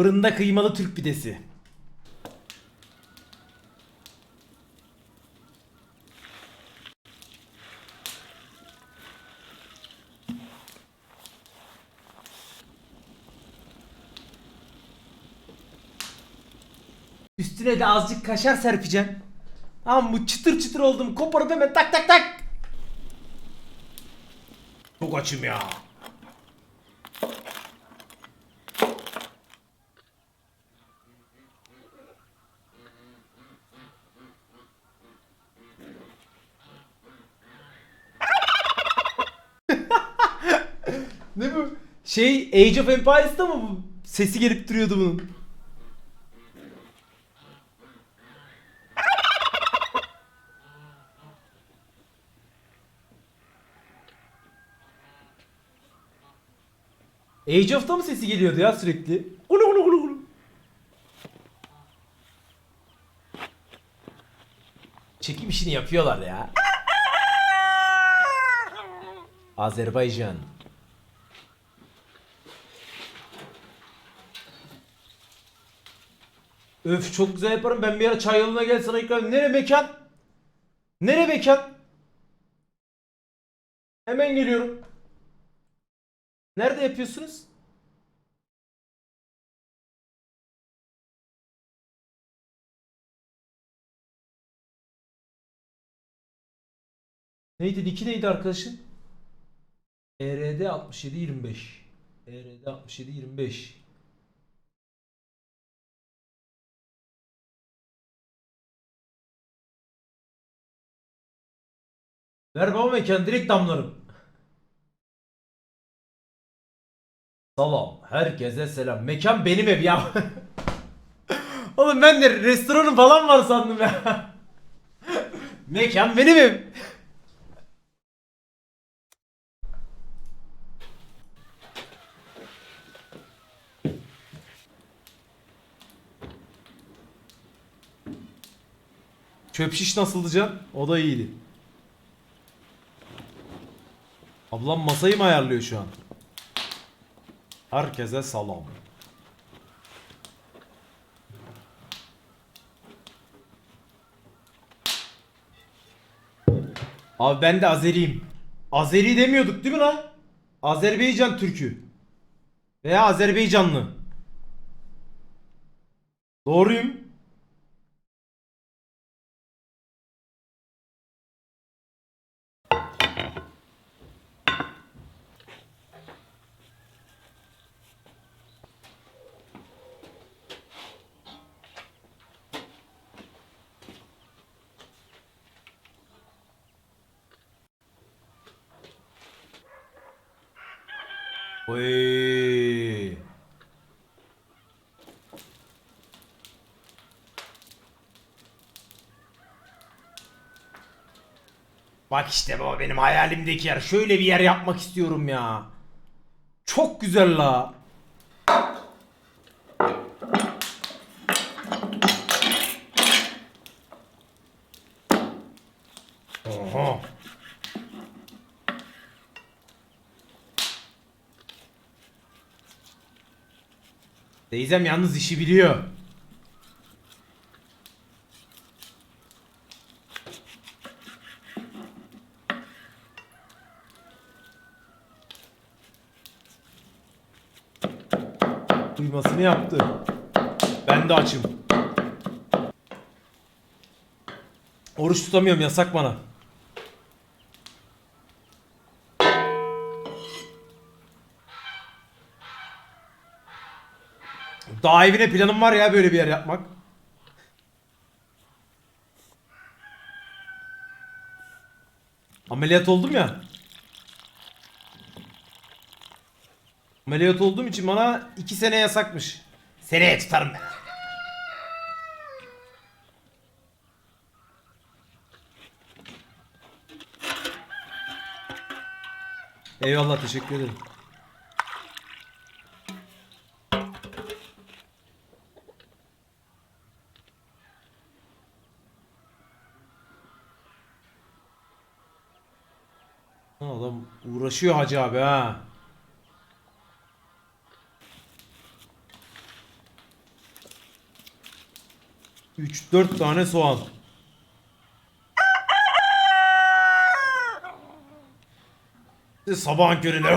Fırında kıymalı Türk pidesi. Üstüne de azıcık kaşar serpeceğim. Tamam mı? Çıtır çıtır oldum. Koparıp hemen tak tak tak. Çok açım ya. ne bu? Şey Age of Empires'ta mı bu? Sesi gelip duruyordu bunun. Age of'ta mı sesi geliyordu ya sürekli? Ulu ulu ulu ulu. Çekim işini yapıyorlar ya. Azerbaycan. Öf çok güzel yaparım. Ben bir ara çay yoluna gel sana ikram. Nere mekan? Nere mekan? Hemen geliyorum. Nerede yapıyorsunuz? Neydi? Diki neydi arkadaşın? ERD 6725. ERD 6725. Ver baba mekan direkt damlarım. Salam. Herkese selam. Mekan benim ev ya. Oğlum ben de restoranım falan var sandım ya. Mekan benim ev. Çöp şiş nasıldı can? O da iyiydi. Ablam masayı mı ayarlıyor şu an? Herkese salam. Abi ben de Azeriyim. Azeri demiyorduk değil mi lan? Azerbaycan Türkü. Veya Azerbaycanlı. Doğruyum. Oy. Bak işte baba benim hayalimdeki yer. Şöyle bir yer yapmak istiyorum ya. Çok güzel la. Teyzem yalnız işi biliyor. Duymasını yaptı. Ben de açım. Oruç tutamıyorum yasak bana. Daha evine planım var ya böyle bir yer yapmak. Ameliyat oldum ya. Ameliyat olduğum için bana iki sene yasakmış. Seneye tutarım ben. Eyvallah teşekkür ederim. Uğraşıyor hacı abi ha. 3-4 tane soğan. Sabahın köründe.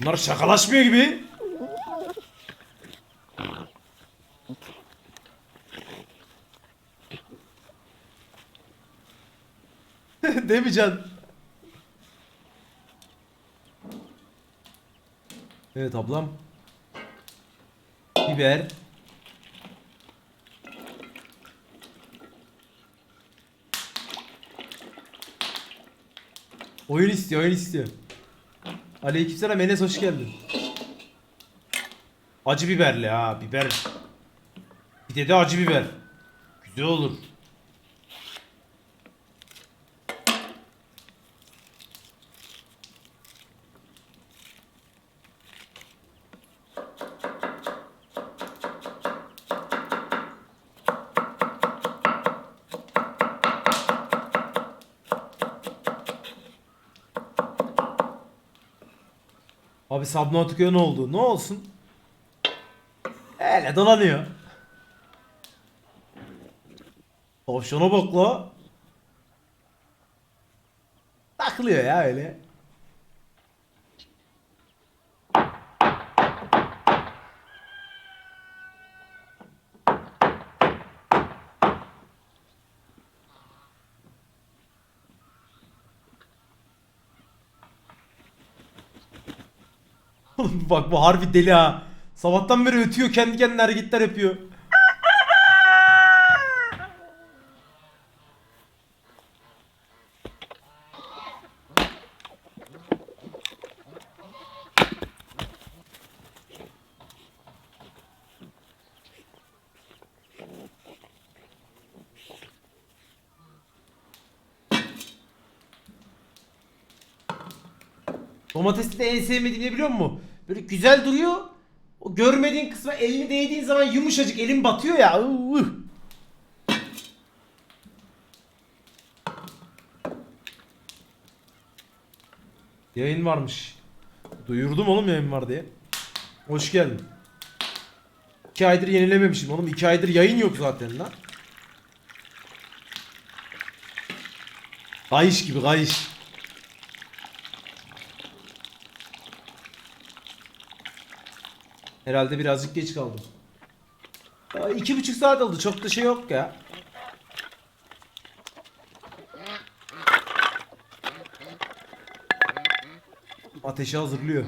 Bunlar şakalaşmıyor gibi. Değil mi Can? Evet ablam. Biber. Oyun istiyor, oyun istiyor. Aleykümselam Enes hoş geldin. Acı biberli ha, biber. Bir de de acı biber. Güzel olur. Abi Subnautica ne oldu? Ne olsun? Hele dolanıyor. Tavşana bak la. Takılıyor ya öyle. Bak bu harbi deli ha. Sabahtan beri ötüyor kendi kendine hareketler yapıyor. Domatesi de en sevmediğim ne biliyor musun? Böyle güzel duruyor. O görmediğin kısma elini değdiğin zaman yumuşacık elin batıyor ya. Yayın varmış. Duyurdum oğlum yayın var diye. Hoş geldin. 2 aydır yenilememişim oğlum. 2 aydır yayın yok zaten lan. Kayış gibi kayış. Herhalde birazcık geç kaldım. Aa, iki buçuk saat oldu. Çok da şey yok ya. Ateşi hazırlıyor.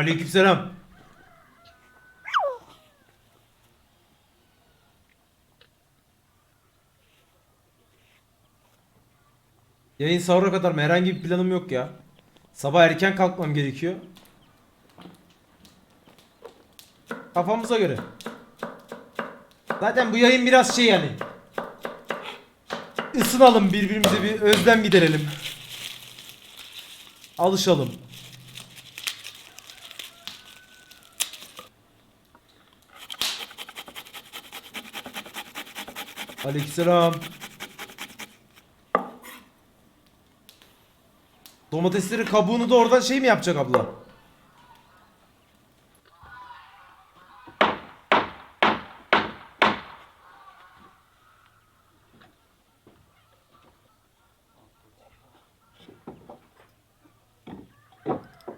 Aleykümselam. Yayın sahura kadar? Herhangi bir planım yok ya. Sabah erken kalkmam gerekiyor. Kafamıza göre. Zaten bu yayın biraz şey yani. Isınalım birbirimize bir özlem giderelim. Alışalım. Aleykümselam. Domatesleri kabuğunu da oradan şey mi yapacak abla?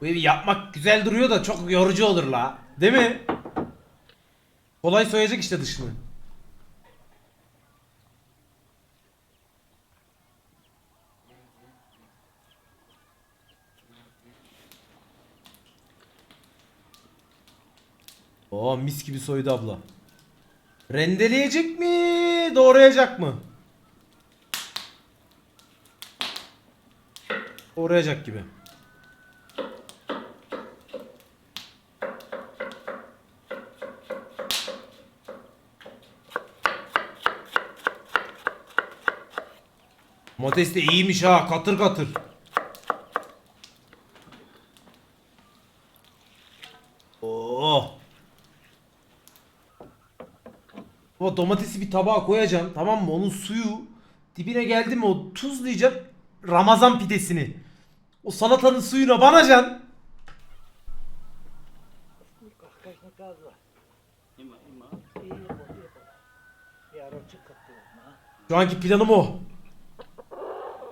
Bu evi yapmak güzel duruyor da çok yorucu olur la. Değil mi? Kolay soyacak işte dışını. Oo mis gibi soydu abla. Rendeleyecek mi? Doğrayacak mı? Doğrayacak gibi. Domates de iyiymiş ha katır katır. Domatesi bir tabağa koyacaksın tamam mı? Onun suyu dibine geldi mi o tuzlayacak Ramazan pidesini. O salatanın suyuna banacaksın. Şu anki planım o.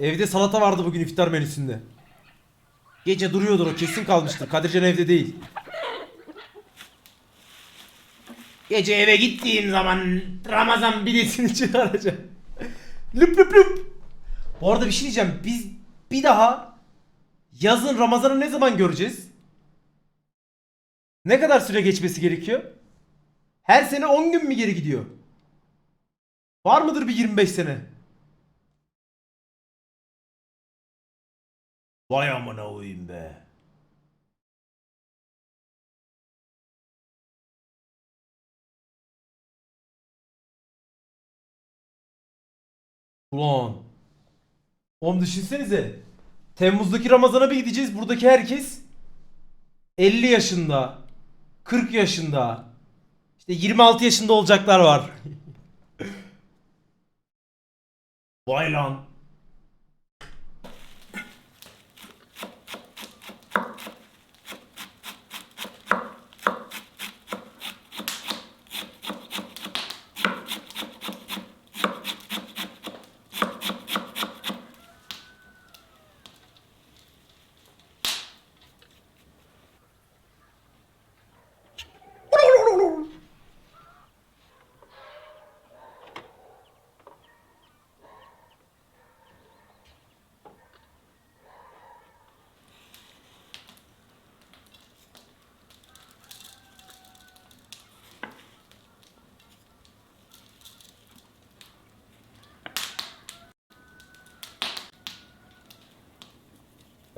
Evde salata vardı bugün iftar menüsünde. Gece duruyordur o kesin kalmıştır. Kadircan evde değil. Gece eve gittiğim zaman Ramazan biletini çıkaracağım. lüp lüp lüp. Bu arada bir şey diyeceğim. Biz bir daha yazın Ramazan'ı ne zaman göreceğiz? Ne kadar süre geçmesi gerekiyor? Her sene 10 gün mü geri gidiyor? Var mıdır bir 25 sene? Vay amına koyayım be. Ulan. Oğlum düşünsenize. Temmuz'daki Ramazan'a bir gideceğiz. Buradaki herkes 50 yaşında, 40 yaşında, işte 26 yaşında olacaklar var. Vay lan.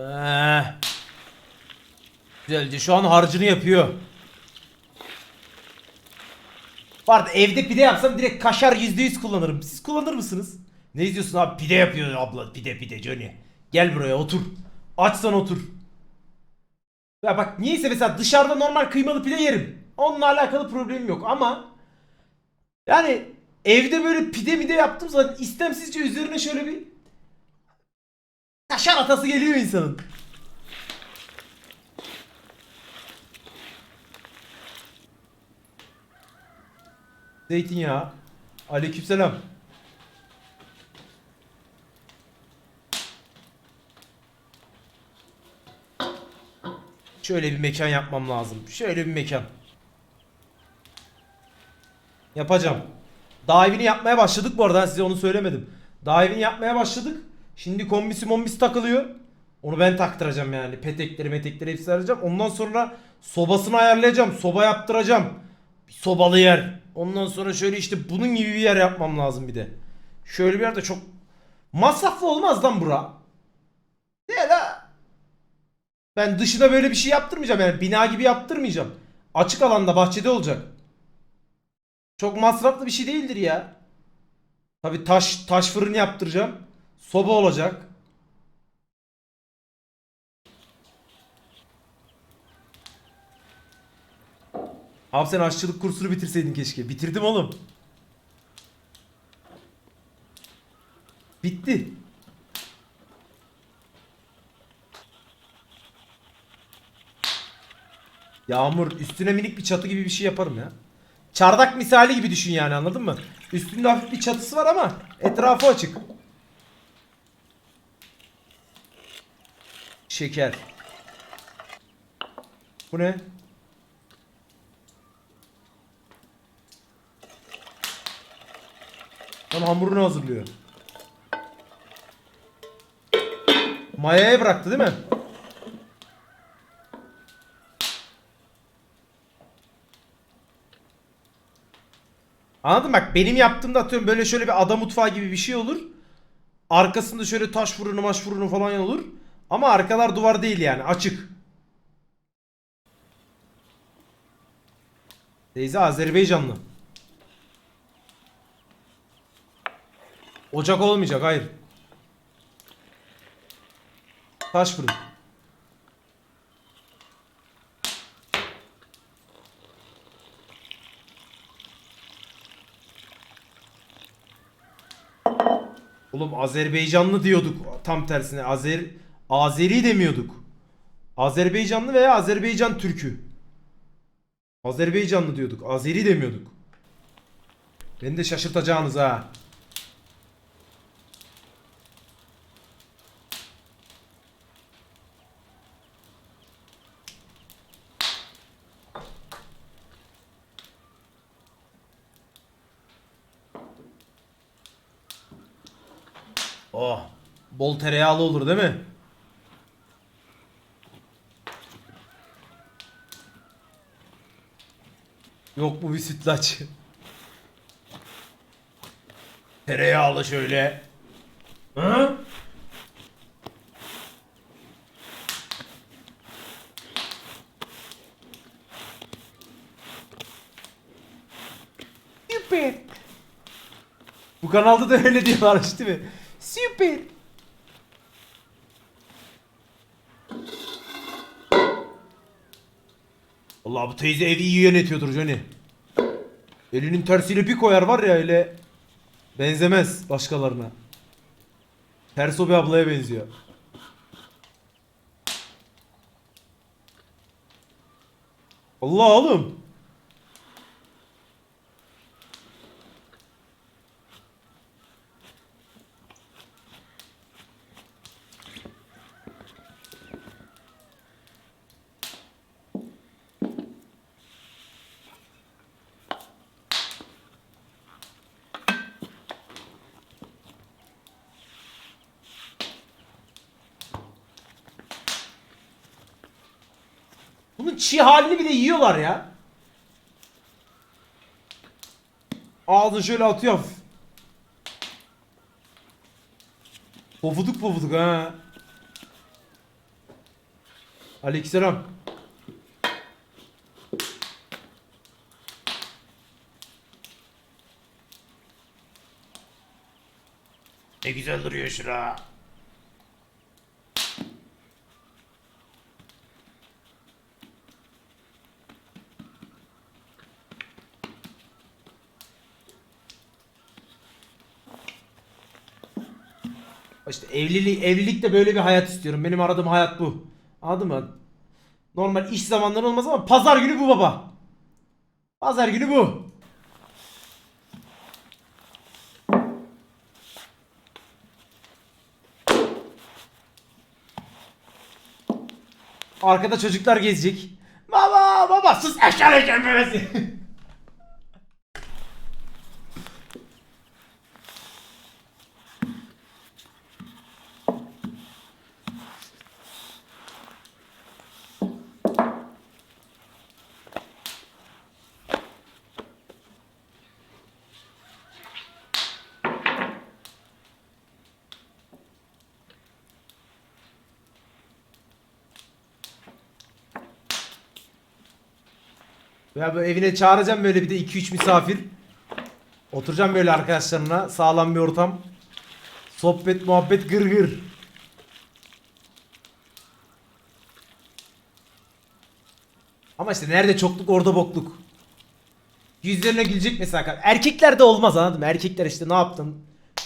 Ee, güzelce şu an harcını yapıyor. Vardı evde pide yapsam direkt kaşar %100 kullanırım. Siz kullanır mısınız? Ne izliyorsun abi? Pide yapıyor abla. Pide pide Johnny. Gel buraya otur. Açsan otur. Ya bak niyeyse mesela dışarıda normal kıymalı pide yerim. Onunla alakalı problemim yok ama yani evde böyle pide mide yaptım zaman istemsizce üzerine şöyle bir kaşar atası geliyor insanın. Zeytinyağı. Aleykümselam. Şöyle bir mekan yapmam lazım. Şöyle bir mekan. Yapacağım. Daha yapmaya başladık bu arada size onu söylemedim. Daha yapmaya başladık. Şimdi kombisi mombisi takılıyor. Onu ben taktıracağım yani. Petekleri metekleri hepsi arayacağım. Ondan sonra sobasını ayarlayacağım. Soba yaptıracağım. Bir sobalı yer. Ondan sonra şöyle işte bunun gibi bir yer yapmam lazım bir de. Şöyle bir yerde çok masraflı olmaz lan bura. Ne la? Ben dışına böyle bir şey yaptırmayacağım yani bina gibi yaptırmayacağım. Açık alanda bahçede olacak. Çok masraflı bir şey değildir ya. Tabi taş taş fırın yaptıracağım. Soba olacak. Abi sen aşçılık kursunu bitirseydin keşke. Bitirdim oğlum. Bitti. Yağmur üstüne minik bir çatı gibi bir şey yaparım ya. Çardak misali gibi düşün yani anladın mı? Üstünde hafif bir çatısı var ama etrafı açık. Şeker. Bu ne? Lan hamurunu hazırlıyor. Mayaya bıraktı değil mi? Anladın bak benim yaptığımda atıyorum böyle şöyle bir ada mutfağı gibi bir şey olur. Arkasında şöyle taş fırını maş fırını falan olur. Ama arkalar duvar değil yani açık. Teyze Azerbaycanlı. Ocak olmayacak hayır. Taş fırın. Oğlum Azerbaycanlı diyorduk tam tersine. Azer Azeri demiyorduk. Azerbaycanlı veya Azerbaycan Türkü. Azerbaycanlı diyorduk. Azeri demiyorduk. Beni de şaşırtacağınız ha. Oh. Bol tereyağlı olur değil mi? Yok bu bir sütlaç. Tereyağlı şöyle. Hı? Süper. Bu kanalda da öyle diyorlar işte mi? Süper. Allah bu teyze evi iyi yönetiyordur Johnny. Elinin tersiyle bir koyar var ya öyle benzemez başkalarına. Terso bir ablaya benziyor. Allah oğlum. Bunun çiğ halini bile yiyorlar ya. Ağzını şöyle atıyor. Pofuduk pofuduk ha. Aleykümselam. Ne güzel duruyor şura. İşte evlilik, evlilikte böyle bir hayat istiyorum. Benim aradığım hayat bu. Anladın mı? Normal iş zamanları olmaz ama pazar günü bu baba. Pazar günü bu. Arkada çocuklar gezecek. Baba baba sus eşyalı gelmemesi. Ya bu evine çağıracağım böyle bir de 2-3 misafir. Oturacağım böyle arkadaşlarımla. Sağlam bir ortam. Sohbet, muhabbet, gır gır. Ama işte nerede çokluk orada bokluk. Yüzlerine gülecek mesela. Erkeklerde olmaz anladın mı? Erkekler işte ne yaptın?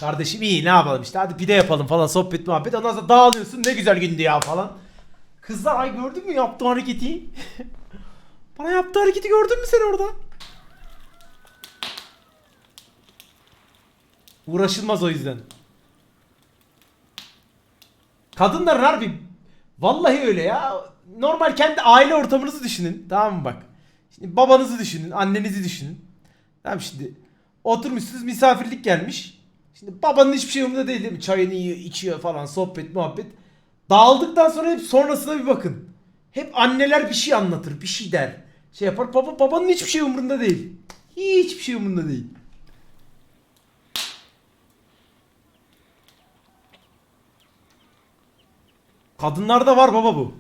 Kardeşim iyi ne yapalım işte hadi pide yapalım falan sohbet muhabbet. Ondan sonra dağılıyorsun ne güzel gündü ya falan. Kızlar ay gördün mü yaptığım hareketi? Bana yaptığı hareketi gördün mü sen orada? Uğraşılmaz o yüzden. Kadınlar harbi vallahi öyle ya. Normal kendi aile ortamınızı düşünün. Tamam mı bak. Şimdi babanızı düşünün, annenizi düşünün. Tamam şimdi oturmuşsunuz misafirlik gelmiş. Şimdi babanın hiçbir şey umurunda değil değil mi? Çayını yiyor, içiyor falan, sohbet, muhabbet. Dağıldıktan sonra hep sonrasına bir bakın. Hep anneler bir şey anlatır, bir şey der. Şey yapar. Baba babanın hiçbir şey umurunda değil. Hiçbir şey umurunda değil. Kadınlarda var baba bu.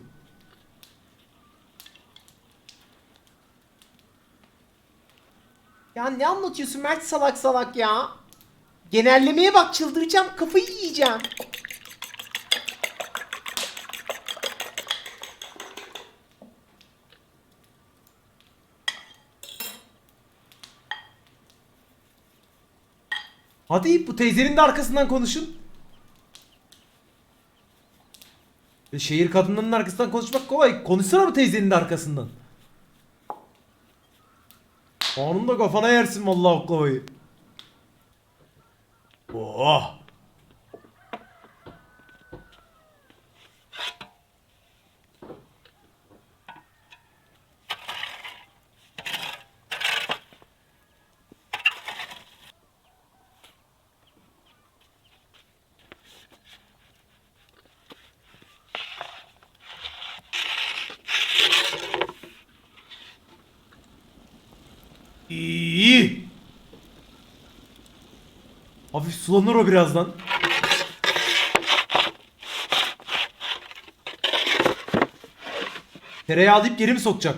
Ya ne anlatıyorsun Mert salak salak ya? Genellemeye bak çıldıracağım kafayı yiyeceğim. Hadi bu teyzenin de arkasından konuşun. E, şehir kadınlarının arkasından konuşmak kolay. Konuşsana bu teyzenin de arkasından. Anında kafana yersin vallahi oklavayı. Oh. İyi. Hafif sulanır o birazdan. Tereyağı alıp geri mi sokacak?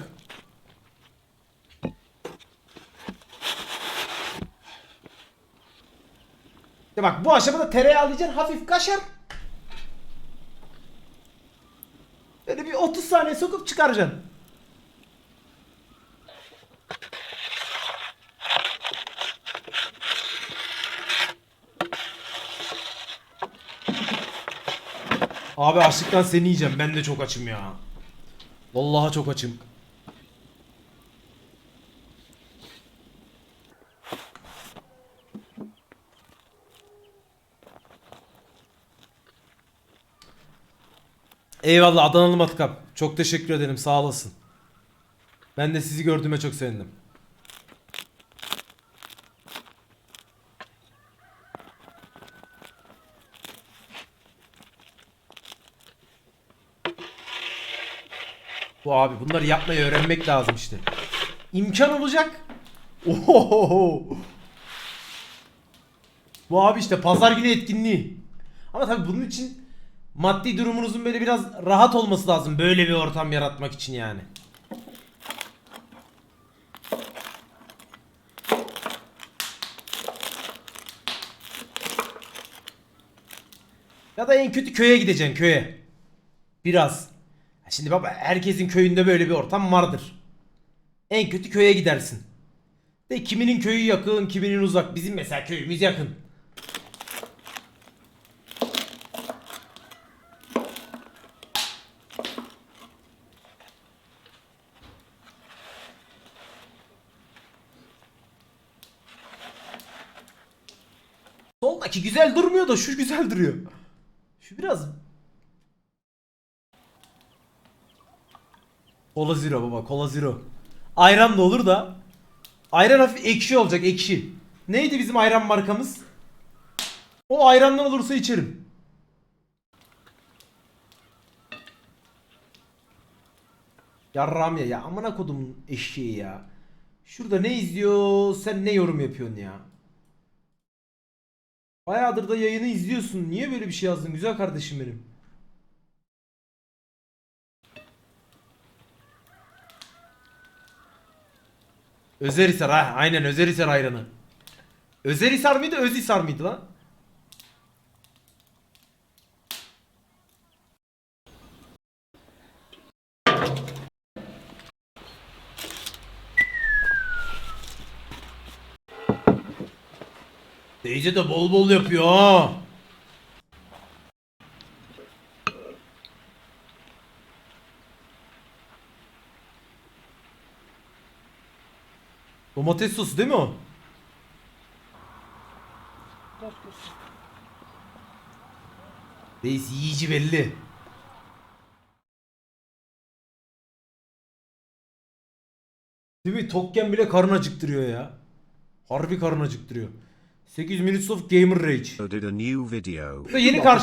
Ya bak bu aşamada tereyağı alacaksın hafif kaşar. Böyle bir 30 saniye sokup çıkaracaksın. Abi açlıktan seni yiyeceğim. Ben de çok açım ya. Vallahi çok açım. Eyvallah Adanalı Matkap. Çok teşekkür ederim. Sağ olasın. Ben de sizi gördüğüme çok sevindim. Bu abi bunları yapmayı öğrenmek lazım işte. İmkan olacak. Ohohoho. Bu abi işte pazar günü etkinliği. Ama tabii bunun için maddi durumunuzun böyle biraz rahat olması lazım böyle bir ortam yaratmak için yani. Ya da en kötü köye gideceksin köye. Biraz. Şimdi baba herkesin köyünde böyle bir ortam vardır. En kötü köye gidersin. De kiminin köyü yakın, kiminin uzak. Bizim mesela köyümüz yakın. Soldaki güzel durmuyor da şu güzel duruyor. Şu biraz Kola zero baba kola zero. Ayran da olur da. Ayran hafif ekşi olacak ekşi. Neydi bizim ayran markamız? O ayrandan olursa içerim. Yarram ya ya amına kodum eşeği ya. Şurada ne izliyor sen ne yorum yapıyorsun ya? Bayağıdır da yayını izliyorsun. Niye böyle bir şey yazdın güzel kardeşim benim? Özerhisar ha aynen Özerhisar ayranı. Özerhisar mıydı Özhisar mıydı lan? Teyze de bol bol yapıyor ha. Domates sosu değil mi o? Reis yiyici belli. Değil mi? Tokken bile karın acıktırıyor ya. Harbi karın acıktırıyor. 8 minutes of gamer rage. A new video. Yeni karşıma